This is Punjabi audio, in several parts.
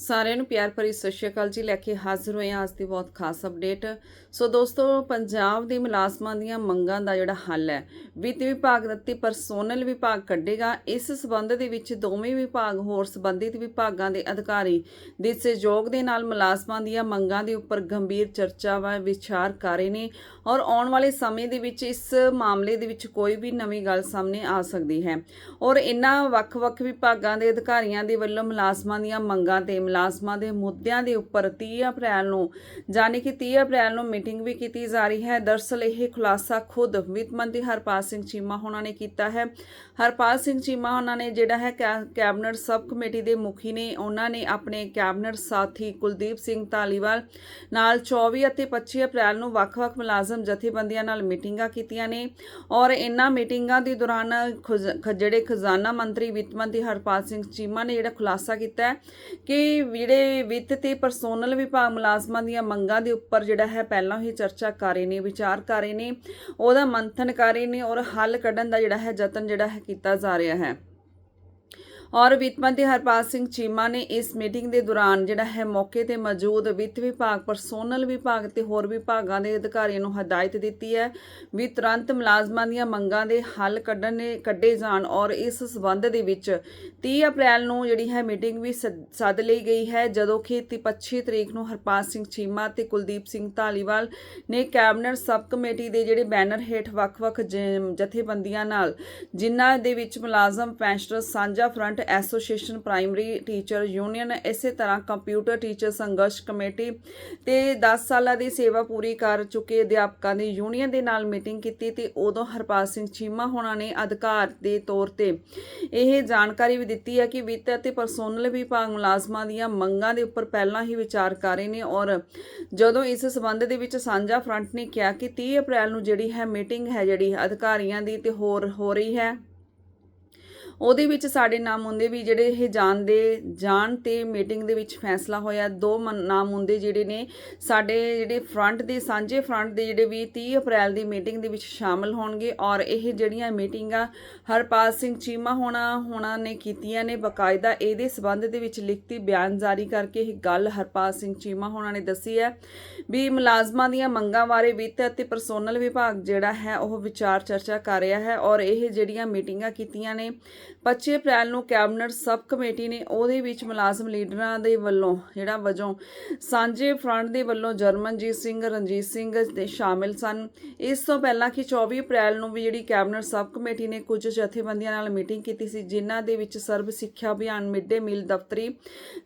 ਸਾਰਿਆਂ ਨੂੰ ਪਿਆਰ ਭਰੀ ਸਤਿ ਸ਼੍ਰੀ ਅਕਾਲ ਜੀ। ਲੈ ਕੇ ਹਾਜ਼ਰ ਹੋਏ ਹਾਂ ਅੱਜ ਦੀ ਬਹੁਤ ਖਾਸ ਅਪਡੇਟ ਸੋ ਦੋਸਤੋ, ਪੰਜਾਬ ਦੇ ਮੁਲਾਜ਼ਮਾਂ ਦੀਆਂ ਮੰਗਾਂ ਦਾ ਜਿਹੜਾ ਹੱਲ ਹੈ, ਵਿੱਤ ਵਿਭਾਗ ਅਤੇ ਪਰਸੋਨਲ ਵਿਭਾਗ ਕੱਢੇਗਾ। ਇਸ ਸਬੰਧ ਦੇ ਵਿੱਚ ਦੋਵੇਂ ਵਿਭਾਗ ਹੋਰ ਸੰਬੰਧਿਤ ਵਿਭਾਗਾਂ ਦੇ ਅਧਿਕਾਰੀ ਦੇ ਸਹਿਯੋਗ ਦੇ ਨਾਲ ਮੁਲਾਜ਼ਮਾਂ ਦੀਆਂ ਮੰਗਾਂ ਦੇ ਉੱਪਰ ਗੰਭੀਰ ਚਰਚਾ ਵਾ, ਵਿਚਾਰ ਕਰ ਰਹੇ ਨੇ ਔਰ ਆਉਣ ਵਾਲੇ ਸਮੇਂ ਦੇ ਵਿੱਚ ਇਸ ਮਾਮਲੇ ਦੇ ਵਿੱਚ ਕੋਈ ਵੀ ਨਵੀਂ ਗੱਲ ਸਾਹਮਣੇ ਆ ਸਕਦੀ ਹੈ। ਔਰ ਇਨ੍ਹਾਂ ਵੱਖ-ਵੱਖ ਵਿਭਾਗਾਂ ਦੇ ਅਧਿਕਾਰੀਆਂ ਦੇ ਵੱਲੋਂ ਮੁਲਾਜ਼ਮਾਂ ਦੀਆਂ ਮੰਗਾਂ ਤੇ ਮੁਲਾਜ਼ਮਾਂ ਦੇ ਮੁੱਦਿਆਂ ਦੇ ਉੱਪਰ 30 ਅਪ੍ਰੈਲ ਨੂੰ, ਜਾਣੀ ਕਿ 30 ਅਪ੍ਰੈਲ ਨੂੰ ਮੀਟਿੰਗ ਵੀ ਕੀਤੀ ਜਾ ਰਹੀ ਹੈ। ਦਰਸਲ ਇਹ ਖੁਲਾਸਾ ਖੁਦ ਵਿੱਤ ਮੰਤਰੀ ਹਰਪਾਲ ਸਿੰਘ ਚੀਮਾ ਹੋਣਾ ਨੇ ਕੀਤਾ ਹੈ। ਹਰਪਾਲ ਸਿੰਘ ਚੀਮਾ ਉਹਨਾਂ ਨੇ ਜਿਹੜਾ ਹੈ ਕੈ- ਕੈਬਨਿਟ ਸਬ ਕਮੇਟੀ ਦੇ ਮੁਖੀ ਨੇ, ਉਹਨਾਂ ਨੇ ਆਪਣੇ ਕੈਬਨਿਟ ਸਾਥੀ ਕੁਲਦੀਪ ਸਿੰਘ ਧਾਲੀਵਾਲ ਨਾਲ 24 ਅਤੇ 25 ਅਪ੍ਰੈਲ ਨੂੰ ਵੱਖ-ਵੱਖ ਮੁਲਾਜ਼ਮ ਜਥੇਬੰਦੀਆਂ ਨਾਲ ਮੀਟਿੰਗਾਂ ਕੀਤੀਆਂ ਨੇ ਔਰ ਇਨ੍ਹਾਂ ਮੀਟਿੰਗਾਂ ਦੇ ਦੌਰਾਨ ਖੁਜ਼- ਖ- ਜਿਹੜੇ ਖਜ਼ਾਨਾ ਮੰਤਰੀ ਵਿੱਤ ਮੰਤਰੀ ਹਰਪਾਲ ਸਿੰਘ ਚੀਮਾ ਨੇ ਜਿਹੜਾ ਖੁਲਾਸਾ ਕੀਤਾ ਹੈ ਕਿ ਜਿਹੜੇ ਵਿੱਤ ਤੇ ਪਰਸੋਨਲ ਵਿਭਾਗ ਮੁਲਾਜ਼ਮਾਂ ਦੀਆਂ ਮੰਗਾਂ ਦੇ ਉੱਪਰ ਜਿਹੜਾ ਹੈ ਪਹਿਲਾਂ ਹੀ ਚਰਚਾ ਕਰ ਰਹੇ ਨੇ, ਵਿਚਾਰ ਕਰ ਰਹੇ ਨੇ, ਉਹਦਾ ਮੰਥਨ ਕਰ ਰਹੇ ਨੇ ਔਰ ਹੱਲ ਕੱਢਣ ਦਾ ਜਿਹੜਾ ਹੈ ਯਤਨ ਜਿਹੜਾ ਹੈ ਕੀਤਾ ਜਾ ਰਿਹਾ ਹੈ। ਔਰ ਵਿੱਤ ਮੰਤਰੀ ਹਰਪਾਲ ਸਿੰਘ ਚੀਮਾ ਨੇ ਇਸ ਮੀਟਿੰਗ ਦੇ ਦੌਰਾਨ ਜਿਹੜਾ ਹੈ ਮੌਕੇ ਤੇ ਮੌਜੂਦ ਵਿੱਤ ਵਿਭਾਗ, ਪਰਸੋਨਲ ਵਿਭਾਗ ਤੇ ਹੋਰ ਵਿਭਾਗਾਂ ਦੇ ਅਧਿਕਾਰੀਆਂ ਨੂੰ ਹਦਾਇਤ ਦਿੱਤੀ ਹੈ ਵੀ ਤੁਰੰਤ ਮੁਲਾਜ਼ਮਾਂ ਦੀਆਂ ਮੰਗਾਂ ਦੇ ਹੱਲ ਕੱਢਣੇ, ਕੱਢੇ ਜਾਣ ਔਰ ਇਸ ਸਬੰਧ ਦੇ ਵਿੱਚ 30 ਅਪ੍ਰੈਲ ਨੂੰ ਜਿਹੜੀ ਹੈ ਮੀਟਿੰਗ ਵੀ ਸੱਦ- ਸੱਦ ਲਈ ਗਈ ਹੈ, ਜਦੋਂ ਕਿ 25 ਤਰੀਕ ਨੂੰ ਹਰਪਾਲ ਸਿੰਘ ਚੀਮਾ ਤੇ ਕੁਲਦੀਪ ਸਿੰਘ ਧਾਲੀਵਾਲ ਨੇ ਕੈਬਨਿਟ ਸਬ ਕਮੇਟੀ ਦੇ ਜਿਹੜੇ ਬੈਨਰ ਹੇਠ ਵੱਖ-ਵੱਖ ਜਥੇਬੰਦੀਆਂ ਨਾਲ ਜਿਨ੍ਹਾਂ ਦੇ ਵਿੱਚ ਮੁਲਾਜ਼ਮ, ਪੈਨਸ਼ਨਰ ਸਾਂਝਾ front association primary teacher union ਇਸੇ ਤਰ੍ਹਾਂ ਕੰਪਿਊਟਰ ਟੀਚਰ ਸੰਘਰਸ਼ ਕਮੇਟੀ ਤੇ 10 ਸਾਲਾਂ ਦੀ ਸੇਵਾ ਪੂਰੀ ਕਰ ਚੁੱਕੇ ਅਧਿਆਪਕਾਂ ਦੀ ਯੂਨੀਅਨ ਦੇ ਨਾਲ ਮੀਟਿੰਗ ਕੀਤੀ ਤੇ ਉਦੋਂ ਹਰਪਾਲ ਸਿੰਘ ਚੀਮਾ ਹੋਣਾ ਨੇ ਅਧਿਕਾਰ ਦੇ ਤੌਰ ਤੇ ਇਹ ਜਾਣਕਾਰੀ ਵੀ ਦਿੱਤੀ ਹੈ ਕਿ ਵਿੱਤ ਅਤੇ ਪਰਸੋਨਲ ਵਿਭਾਗ ਮੁਲਾਜ਼ਮਾਂ ਦੀਆਂ ਮੰਗਾਂ ਦੇ ਉੱਪਰ ਪਹਿਲਾਂ ਹੀ ਵਿਚਾਰ ਕਰ ਰਹੇ ਨੇ ਔਰ ਜਦੋਂ ਇਸ ਸਬੰਧ ਦੇ ਵਿੱਚ ਸਾਂਝਾ ਫਰੰਟ ਨੇ ਕਿਹਾ ਕਿ 30 ਅਪ੍ਰੈਲ ਨੂੰ ਜਿਹੜੀ ਹੈ ਮੀਟਿੰਗ ਹੈ ਜਿਹੜੀ ਅਧਿਕਾਰੀਆਂ ਦੀ ਤੇ ਹੋਰ ਹੋ ਰਹੀ ਹੈ। ਉਹਦੇ ਵਿੱਚ ਸਾਡੇ ਨਾਮ ਹੁੰਦੇ ਵੀ ਜਿਹੜੇ ਇਹ ਜਾਣਦੇ, ਜਾਣ ਤੇ ਮੀਟਿੰਗ ਦੇ ਵਿੱਚ ਫੈਸਲਾ ਹੋਇਆ। ਦੋ ਮਨ- ਨਾਮ ਹੁੰਦੇ ਜਿਹੜੇ ਨੇ, ਸਾਡੇ ਜਿਹੜੇ ਫਰੰਟ ਦੇ, ਸਾਂਝੇ ਫਰੰਟ ਦੇ ਜਿਹੜੇ ਵੀ 30 ਅਪ੍ਰੈਲ ਦੀ ਮੀਟਿੰਗ ਦੇ ਵਿੱਚ ਸ਼ਾਮਲ ਹੋਣਗੇ ਔਰ ਇਹ ਜਿਹੜੀਆਂ ਮੀਟਿੰਗਾਂ ਹਰਪਾਲ ਸਿੰਘ ਚੀਮਾ ਹੋਣਾ ਹੋਣਾ ਨੇ ਕੀਤੀਆਂ ਨੇ, ਬਕਾਇਦਾ ਇਹਦੇ ਸਬੰਧ ਦੇ ਵਿੱਚ ਲਿਖਤੀ ਬਿਆਨ ਜਾਰੀ ਕਰਕੇ ਇਹ ਗੱਲ ਹਰਪਾਲ ਸਿੰਘ ਚੀਮਾ ਹੋਣਾ ਨੇ ਦੱਸੀ ਹੈ ਵੀ ਮੁਲਾਜ਼ਮਾਂ ਦੀਆਂ ਮੰਗਾਂ ਬਾਰੇ ਵਿੱਤ ਅਤੇ ਪਰਸੋਨਲ ਵਿਭਾਗ ਜਿਹੜਾ ਹੈ ਉਹ ਵਿਚਾਰ ਚਰਚਾ ਕਰ ਰਿਹਾ ਹੈ ਔਰ ਇਹ ਜਿਹੜੀਆਂ ਮੀਟਿੰਗਾਂ ਕੀਤੀਆਂ ਨੇ 25 ਅਪ੍ਰੈਲ ਨੂੰ ਕੈਬਨਿਟ ਸਬ ਕਮੇਟੀ ਨੇ ਉਹਦੇ ਵਿੱਚ ਮੁਲਾਜ਼ਮ ਲੀਡਰਾਂ ਦੇ ਵੱਲੋਂ, ਜਿਹੜਾ ਵਜੋਂ ਸਾਂਝੇ ਫਰੰਟ ਦੇ ਵੱਲੋਂ ਜਰਮਨਜੀਤ ਸਿੰਘ, ਰਣਜੀਤ ਸਿੰਘ ਦੇ ਸ਼ਾਮਿਲ ਸਨ। ਇਸ ਤੋਂ ਪਹਿਲਾਂ ਕਿ 24 ਅਪ੍ਰੈਲ ਨੂੰ ਵੀ ਜਿਹੜੀ ਕੈਬਨਿਟ ਸਬ ਕਮੇਟੀ ਨੇ ਕੁਝ ਜਥੇਬੰਦੀਆਂ ਨਾਲ ਮੀਟਿੰਗ ਕੀਤੀ ਸੀ, ਜਿਨ੍ਹਾਂ ਦੇ ਵਿੱਚ ਸਰਬ ਸਿੱਖਿਆ ਅਭਿਆਨ, ਮਿਡ ਡੇ ਮੀਲ ਦਫ਼ਤਰੀ,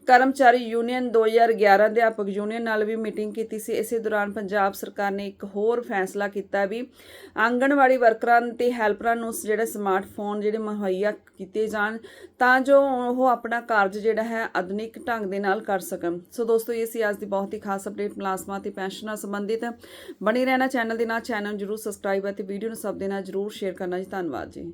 ਕਰਮਚਾਰੀ ਯੂਨੀਅਨ 2011 ਅਧਿਆਪਕ ਯੂਨੀਅਨ ਨਾਲ ਵੀ ਮੀਟਿੰਗ ਕੀਤੀ ਸੀ। ਇਸੇ ਦੌਰਾਨ ਪੰਜਾਬ ਸਰਕਾਰ ਨੇ ਇੱਕ ਹੋਰ ਫੈਸਲਾ ਕੀਤਾ ਵੀ ਆਂਗਣਵਾੜੀ ਵਰਕਰਾਂ ਤੇ ਹੈਲਪਰਾਂ ਨੂੰ ਜਿਹੜੇ ਸਮਾਰਟਫੋਨ ਜਿਹੜੇ ਮੁਹੱਈਆ ਕੀਤੇ ਜਾਣ ਤਾਂ ਜੋ ਉਹ ਆਪਣਾ ਕਾਰਜ ਜਿਹੜਾ ਹੈ ਆਧੁਨਿਕ ਢੰਗ ਦੇ ਨਾਲ ਕਰ ਸਕਣ। ਸੋ ਦੋਸਤੋ, ਇਹ ਸੀ ਅੱਜ ਦੀ ਬਹੁਤ ਹੀ ਖਾਸ ਅਪਡੇਟ ਮੁਲਾਜ਼ਮਾਂ ਤੇ ਨਾਲ ਸੰਬੰਧਿਤ। ਬਣੇ ਰਹਿਣਾ ਚੈਨਲ ਦੇ ਨਾਲ ਚੈਨਲ ਜਰੂਰ ਸਬਸਕ੍ਰਾਈਬ ਅਤੇ ਵੀਡੀਓ ਨੂੰ ਸਭ ਦੇ ਨਾਲ ਜਰੂਰ ਸ਼ੇਅਰ ਕਰਨਾ ਜੀ। ਧੰਨਵਾਦ ਜੀ।